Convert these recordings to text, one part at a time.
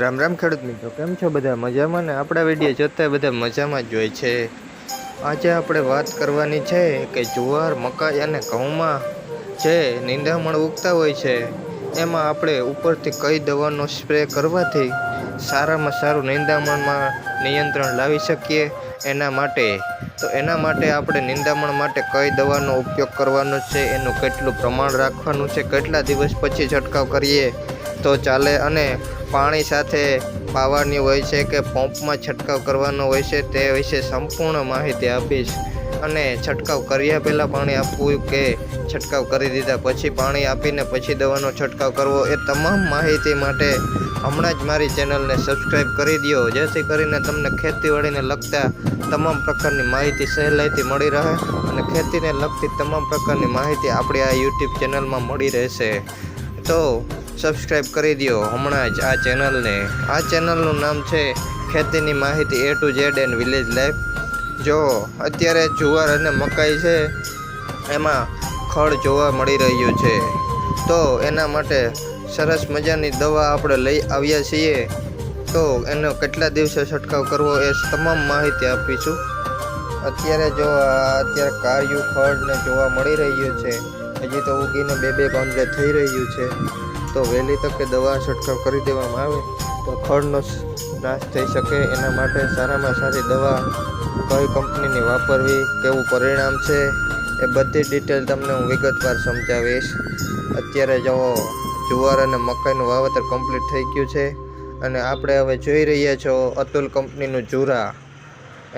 રામ રામ ખેડૂત મિત્રો, કેમ છો બધા મજામાં? ને આપણા વીડિયો જોતા બધા મજામાં જ હોય છે. આજે આપણે વાત કરવાની છે કે જુવાર, મકાઈ અને ઘઉંમાં જે નિંદામણ ઉગતા હોય છે, એમાં આપણે ઉપરથી કઈ દવાનો સ્પ્રે કરવાથી સારામાં સારું નિંદામણમાં નિયંત્રણ લાવી શકીએ એના માટે? તો એના માટે આપણે નિંદામણ માટે કઈ દવાનો ઉપયોગ કરવાનો છે, એનું કેટલું પ્રમાણ રાખવાનું છે, કેટલા દિવસ પછી છંટકાવ કરીએ? તો ચાલે અને પાણી સાથે પાવાની હોય છે કે પંપમાં છંટકાવ કરવાનો હોય છે તે વિશે સંપૂર્ણ માહિતી આપીશ. અને છંટકાવ કર્યા પહેલાં પાણી આપવું કે છંટકાવ કરી દીધા પછી પાણી આપીને પછી દવાનો છંટકાવ કરવો એ તમામ માહિતી માટે હમણાં જ મારી ચેનલને સબસ્ક્રાઈબ કરી દો. જેથી કરીને તમને ખેતીવાડીને લગતા તમામ પ્રકારની માહિતી સહેલાઈથી મળી રહે અને ખેતીને લગતી તમામ પ્રકારની માહિતી આપણી આ યુટ્યુબ ચેનલમાં મળી રહેશે. તો સબસ્ક્રાઈબ કરી દો હમણાં જ આ ચેનલને. આ ચેનલનું નામ છે ખેતીની માહિતી A to Z and village life જો, અત્યારે જુવાર અને મકાઈ છે, એમાં ખડ જોવા મળી રહ્યું છે. તો એના માટે સરસ મજાની દવા આપણે લઈ આવ્યા છીએ. તો એનો કેટલા દિવસે છંટકાવ કરવો એ તમામ માહિતી આપીશું. અત્યારે જો અત્યારે કાર્યું, ખળને જોવા મળી રહ્યું છે. હજી તો ઉગીને બે બે પાંદડે થઈ રહ્યું છે. તો વહેલી તકે દવા છંટકાવ કરી દેવામાં આવે તો ખડનો નાશ થઈ શકે. એના માટે સારામાં સારી દવા કઈ કંપનીની વાપરવી, કેવું પરિણામ છે, એ બધી ડિટેલ તમને હું વિગતવાર સમજાવીશ. અત્યારે જો જુવાર અને મકાઈનું વાવેતર કમ્પ્લીટ થઈ ગયું છે અને આપણે હવે જોઈ રહ્યા છો અતુલ કંપનીનું જુરા.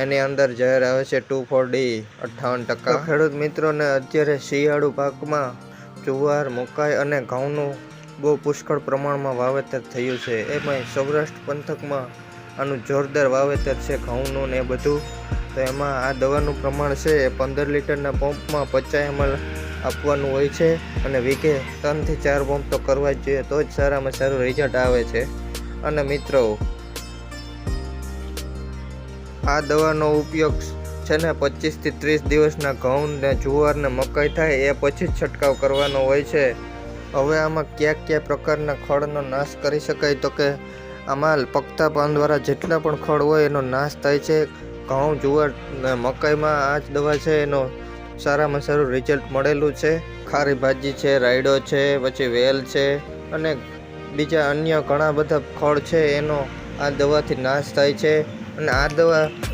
એની અંદર ઝેર આવે છે ટુ ફોર ડી, અઠ્ઠાવન ટકા. ખેડૂત મિત્રોને અત્યારે શિયાળુ પાકમાં જુવાર, મકાઈ અને ઘઉંનું બહુ પુષ્કળ પ્રમાણમાં વાવેતર થયું છે. એમાંય સૌરાષ્ટ્ર પંથકમાં આનું જોરદાર વાવેતર છે, ઘઉંનું ને બધું. તો એમાં આ દવાનું પ્રમાણ છે એ પંદર લીટરના પંપમાં પચાસ એમએલ આપવાનું હોય છે અને વીઘે ત્રણથી ચાર પંપ તો કરવા જ જોઈએ, તો જ સારામાં સારું રિઝલ્ટ આવે છે. અને મિત્રો, આ દવાનો ઉપયોગ છે ને પચીસથી ત્રીસ દિવસના ઘઉં ને જુવાર ને મકાઈ થાય એ પછી જ છંટકાવ કરવાનો હોય છે. હવે આમાં કયા કયા પ્રકારના ખડનો નાશ કરી શકાય તો કે આમાં પગતા પાન દ્વારા જેટલા પણ ખડ હોય એનો નાશ થાય છે. ઘઉં, જુવાર મકાઈમાં આ જ દવા છે. એનો સારામાં સારું રિઝલ્ટ મળેલું છે. ખારી ભાજી છે, રાયડો છે, પછી વેલ છે અને બીજા અન્ય ઘણા બધા ખડ છે. એનો આ દવાથી નાશ થાય છે. અને આ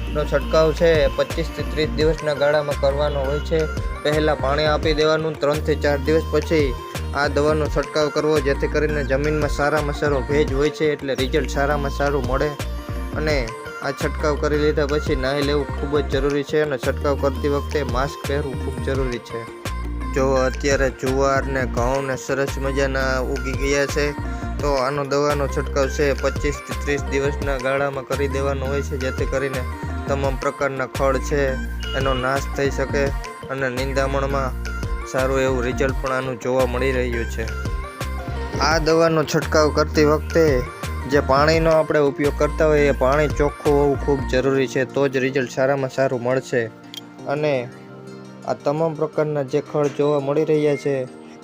દવાનો છંટકાવ છે. પચીસથી ત્રીસ દિવસના ગાળામાં કરવાનો હોય છે. પહેલાં પાણી આપી દેવાનું ત્રણથી ચાર દિવસ પછી આ દવાનો છંટકાવ કરવો, જેથી કરીને જમીનમાં સારામાં સારો ભેજ હોય છે, એટલે રિઝલ્ટ સારામાં સારું મળે. અને આ છંટકાવ કરી લીધા પછી નાહી લેવું ખૂબ જ જરૂરી છે અને છંટકાવ કરતી વખતે માસ્ક પહેરવું ખૂબ જરૂરી છે. જો અત્યારે જુવાર ને ઘઉં ને સરસ મજાના ઉગી ગયા છે, તો આનો દવાનો છંટકાવ છે. પચીસથી ત્રીસ દિવસના ગાળામાં કરી દેવાનો હોય છે, જેથી કરીને તમામ પ્રકારના ખડ છે, એનો નાશ થઈ શકે અને નિંદામણમાં સારું એવું રિઝલ્ટ પણ આનું જોવા મળી રહ્યું છે. આ દવાનો છંટકાવ કરતી વખતે જે પાણીનો આપણે ઉપયોગ કરતા હોઈએ, એ પાણી ચોખ્ખું હોવું ખૂબ જરૂરી છે, તો જ રિઝલ્ટ સારામાં સારું મળશે. અને આ તમામ પ્રકારના જે ખડ જોવા મળી રહ્યા છે,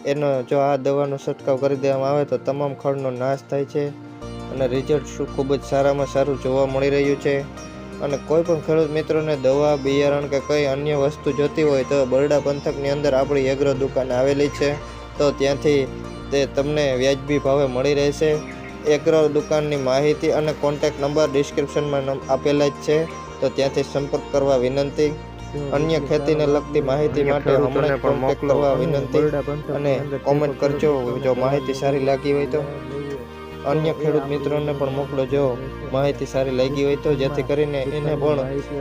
એનો જો આ દવાનો છંટકાવ કરી દેવામાં આવે, તો તમામ ખડનો નાશ થાય છે અને રિઝલ્ટ ખૂબ જ સારામાં સારું જોવા મળી રહ્યું છે. અને કોઈ પણ ખેડૂત મિત્રોને દવા બિયારણ કે કંઈ અન્ય વસ્તુ જોતી હોય તો બરડા પંથકની અંદર આપણી એગ્રો દુકાન આવેલી છે. તો ત્યાંથી તે તમને વ્યાજબી ભાવે મળી રહેશે. એગ્રો દુકાનની માહિતી અને કોન્ટેક્ટ નંબર ડિસ્ક્રિપ્શનમાં આપેલા જ છે. તો ત્યાંથી સંપર્ક કરવા વિનંતી. અન્ય ખેતીને લગતી માહિતી માટે હમણાં કોન્ટેક્ટ કરવા વિનંતી. અને કોમેન્ટ કરજો જો માહિતી સારી લાગી હોય તો. અન્ય ખેડૂત મિત્રોને પણ મોકલો જો. માહિતી સારી લાગી હોય તો જેથી કરીને એને પણ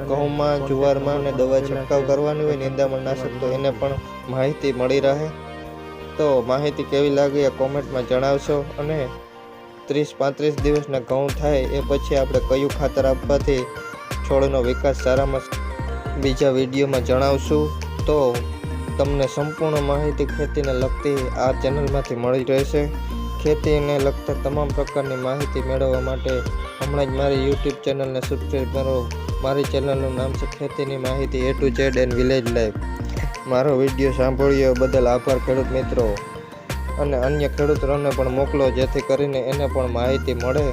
ઘઉંમાં, જુવારમાં ને દવા છંટકાવ કરવાની હોય, નિંદામણ નાશક તો એને પણ માહિતી મળી રહે. તો માહિતી કેવી લાગી એ કોમેન્ટમાં જણાવશો અને ત્રીસ પાંત્રીસ દિવસના ઘઉં થાય એ પછી આપણે કયું ખાતર આપવાથી છોડનો વિકાસ સારામાં બીજા વિડીયોમાં જણાવશું. તો તમને સંપૂર્ણ માહિતી ખેતીને લગતી આ ચેનલમાંથી મળી રહેશે. ખેતીને લગતા તમામ પ્રકારની માહિતી મેળવવા માટે હમણાં જ મારી યુટ્યુબ ચેનલને સબસ્ક્રાઈબ કરો. મારી ચેનલનું નામ છે ખેતીની માહિતી A to Z and village life મારો વીડિયો સાંભળ્યો બદલ આભાર ખેડૂત મિત્રો. અને અન્ય ખેડૂતોને પણ મોકલો, જેથી કરીને એને પણ માહિતી મળે.